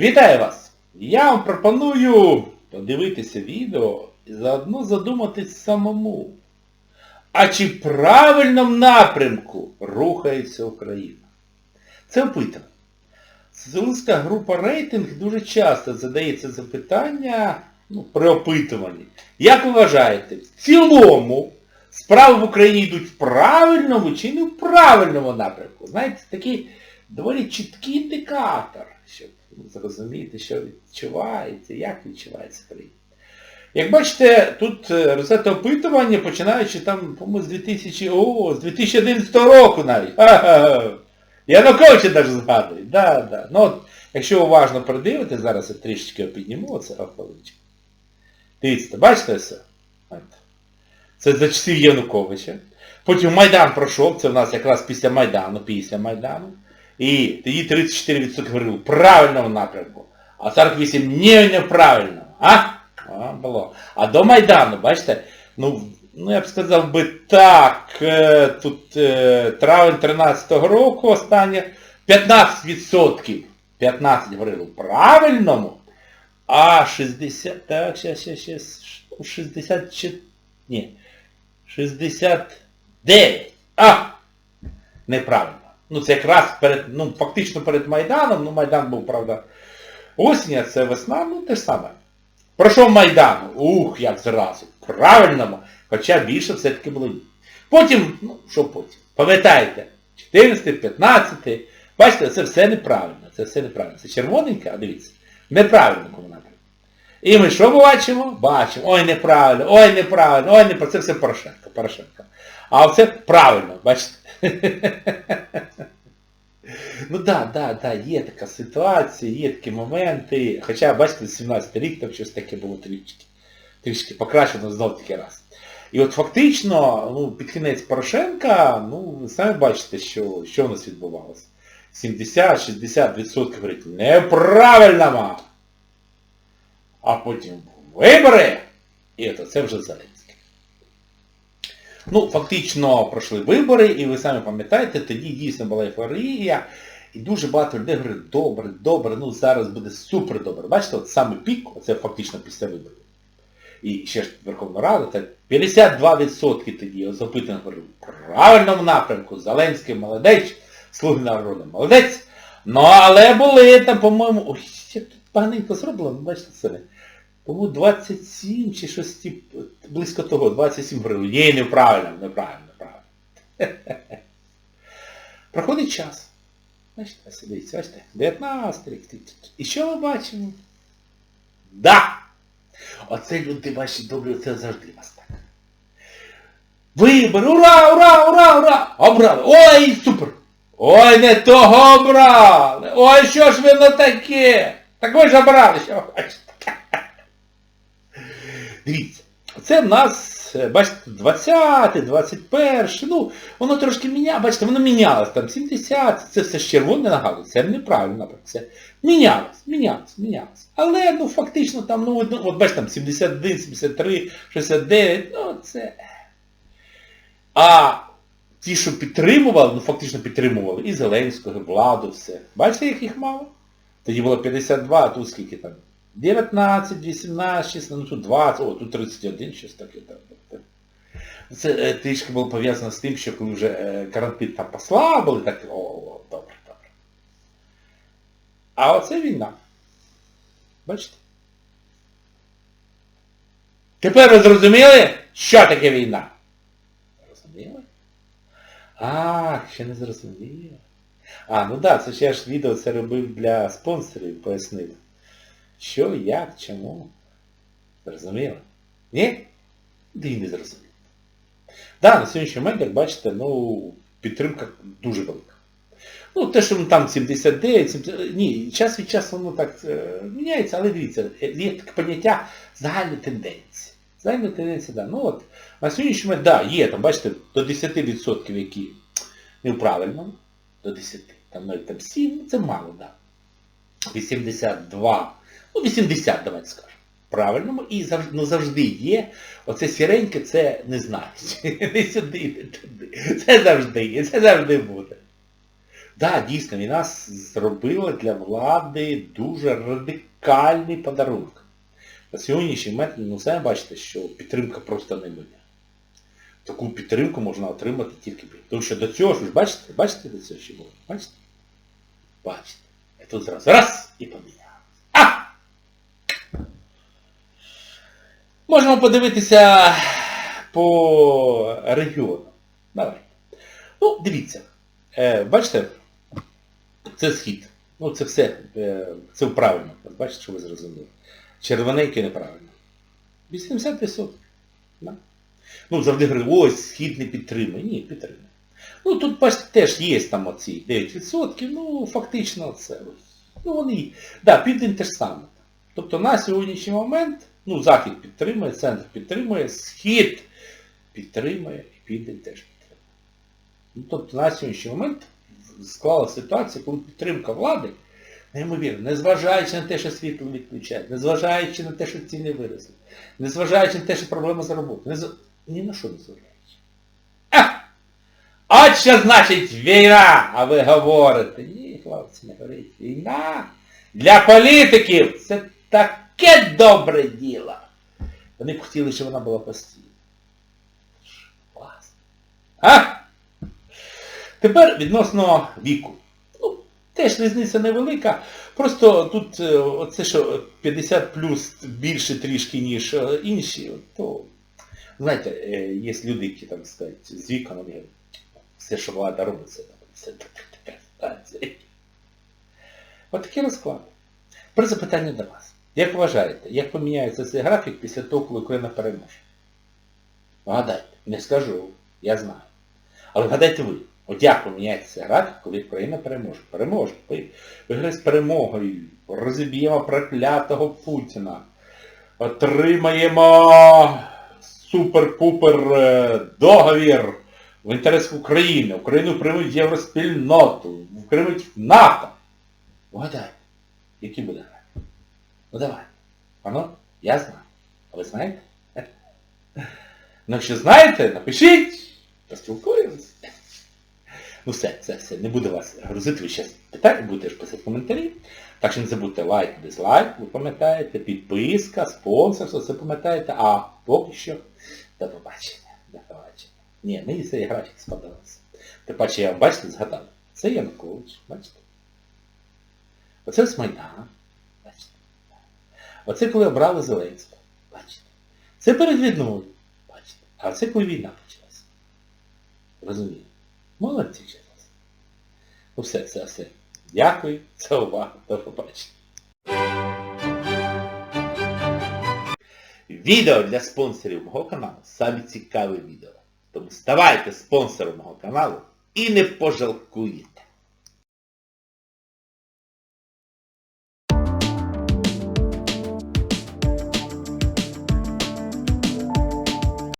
Вітаю вас! Я вам пропоную подивитися відео і заодно задуматись самому. А чи в правильному напрямку рухається Україна? Це опитано. Соціалістська група рейтинг дуже часто задається запитання ну, при опитуванні. Як ви вважаєте, в цілому справи в Україні йдуть в правильному чи не в правильному напрямку? Знаєте, такий доволі чіткий індикатор, ну, зрозуміти, що відчувається, як відчувається країна. Як бачите, тут е, опитування, починаючи там, по-моєму, з 2000, о, з 2011 року навіть. Януковича навіть згадують. Да, да. Ну, от, якщо уважно придивитись, зараз я трішечки підніму оце охолодчик. Дивіться, бачите все? Це за часів Януковича. Потім Майдан пройшов, це в нас якраз після Майдану, після Майдану. І тоді 34% говорили в правильному напрямку, а 48% не неправильно. А? А, було. А до Майдану, бачите, ну, ну я б сказав би так, е, тут е, травень 13-го року останнє 15%. 15 говорили в правильному, а 60, так, щас, щас, щас, 64, ні, 69. А! Неправильно. Ну це якраз перед, ну фактично перед Майданом, ну Майдан був, правда, осінь, а це весна, ну те ж саме. Пройшов Майдан, ух, як зразу, правильному, хоча більше все-таки було. Потім, ну що потім? Пам'ятаєте, 14, 15, бачите, це все неправильно, це все неправильно. Це червоненьке, а дивіться, неправильно кому напрямку. І ми що бачимо? Бачимо, ой, неправильно, ой, неправильно, ой, неправильно, це все Порошенко, Порошенко. А оце правильно, бачите. Ну так, да, да, да, є така ситуація, є такі моменти. Хоча, бачите, 17 рік там щось таке було трішки. Трішки покращено знов таки раз. І от фактично, ну, під кінець Порошенка, ну, ви самі бачите, що, що у нас відбувалося. 70-60% говорить неправильно. А потім вибори. І от це вже Зеленський. Ну, фактично пройшли вибори, і ви самі пам'ятаєте, тоді дійсно була ейфорія, і дуже багато людей говорить, добре, добре, ну зараз буде супер добре. Бачите, от саме пік, це фактично після виборів. І ще ж Верховна Рада, так 52% тоді запитано говорили, в правильному напрямку, Зеленський молодець, слуги народу молодець. Ну, але були там, по-моєму, ой, як тут поганенько зроблено, бачите це. По-моєму, 27 чи щось тип, близько того, 27 говорили, ні, неправильно, неправильно, неправильно. Проходить час. Бачите, сидить, бачите, 19 рік. І що ми бачимо? Да! Оце люди ваші добрі, це завжди вас так. Вибори, ура, ура, ура, ура! Обрали! Ой, супер! Ой, не того обрали! Ой, що ж ви на таке? Так ви ж обрали, що бачите? Дивіться, це в нас, е, бачите, 20, 21, ну, воно трошки міняло, бачите, воно мінялось, там 70, це все ж червоне нагадує, це неправильно, це мінялось, мінялось, мінялось. Але, ну, фактично, там, ну, от бачите, там 71, 73, 69, ну, це... А ті, що підтримували, ну, фактично підтримували і Зеленського, і владу, все. Бачите, як їх мало? Тоді було 52, а тут скільки там? 19, 18, 16, ну тут 20, о, тут 31, щось таке. Так. Це е, трішки було пов'язано з тим, що коли вже е, карантин там послабили, так, о, о, добре, добре. А оце війна. Бачите? Тепер ви зрозуміли, що таке війна? Зрозуміли? А, ще не зрозуміли. А, ну так, да, це ж я ж відео це робив для спонсорів, пояснив. Що, як, чому? Зрозуміло? Ні? Де і не зрозуміло. Да, на сьогоднішній момент, як бачите, ну, підтримка дуже велика. Ну, те, що там 79, 70, ні, час від часу воно так е, міняється, але дивіться, є таке поняття загальної тенденції. Загальна тенденція. Да. Ну от, на сьогоднішній момент, да, є, там, бачите, до 10%, які неправильно, до 10, там навіть там 7, це мало. Да. 82 ну 80, давайте скажемо. Правильному. І завжди, ну, завжди є. Оце сіреньке, це не знають. Не сюди, не туди. Це завжди є, це завжди буде. Да, дійсно, війна зробила для влади дуже радикальний подарунок. На сьогоднішній момент, ну самі бачите, що підтримка просто не буде. Таку підтримку можна отримати тільки. Тому що до цього ж бачите, бачите до цього що було? Бачите? Бачите. І тут зразу раз і помінялося. А! Можемо подивитися по регіону. Давайте. Ну, дивіться. Е, бачите, це схід. Ну, це все. Е, це правильно. Бачите, що ви зрозуміли. Червоненьке неправильно. 80%. Да. Ну, завжди говорять, ось схід не підтримує. Ні, підтримує. Ну, тут, бачите, теж є там оці 9%, ну, фактично це. Ну, вони, да, південь теж саме. Тобто на сьогоднішній момент, ну, Захід підтримує, центр підтримує, Схід підтримує і південь теж підтримує. Ну, тобто на сьогоднішній момент склалася ситуація, коли підтримка влади, неймовірно, незважаючи на те, що світло відключають, незважаючи на те, що ціни виросли, незважаючи на те, що проблема з роботою, незв... ні на що не зважаючи. От що значить війна, а ви говорите. Ні, хлопці, не говоріть. Війна для політиків це таке добре діло. Вони б хотіли, щоб вона була постійна. А? Тепер відносно віку. Ну, теж різниця невелика. Просто тут е, оце, що 50 плюс більше трішки, ніж е, інші, то, знаєте, е, є люди, які там сказать, з віком, вони все, що влада робить, це, це така ситуація. От такий розклад. При запитання до вас. Як вважаєте, як поміняється цей графік після того, коли Україна переможе? Вгадайте, не скажу, я знаю. Але вгадайте ви, от як поміняється графік, коли Україна переможе? Переможе. Виграє з перемогою, розіб'ємо проклятого Путіна, отримаємо супер-пупер е, договір в інтересах України. Україну приймуть в євроспільноту, приймуть НАТО. Вгадайте, який буде? Ну давай. Воно? Я знаю. А ви знаєте? Ну якщо знаєте, напишіть, поспілкуємося. Ну все, все, все, не буду вас грузити, ви ще питати, будете ж писати коментарі. Так що не забудьте лайк, дизлайк, ви пам'ятаєте, підписка, спонсорство, це пам'ятаєте. А поки що до побачення. До побачення. Ні, мені цей графік сподобався. Тим паче я, бачите, згадав. Це Янукович, бачите? Оце ось Майдан. Оце коли обрали Зеленського. Бачите? Це перед війною. Бачите? А це коли війна почалася. Розумієте? Молодці ще раз. Ну все, все, все. Дякую за увагу. До побачення. Відео для спонсорів мого каналу самі цікаві відео. Тому ставайте спонсором мого каналу і не пожалкуєте.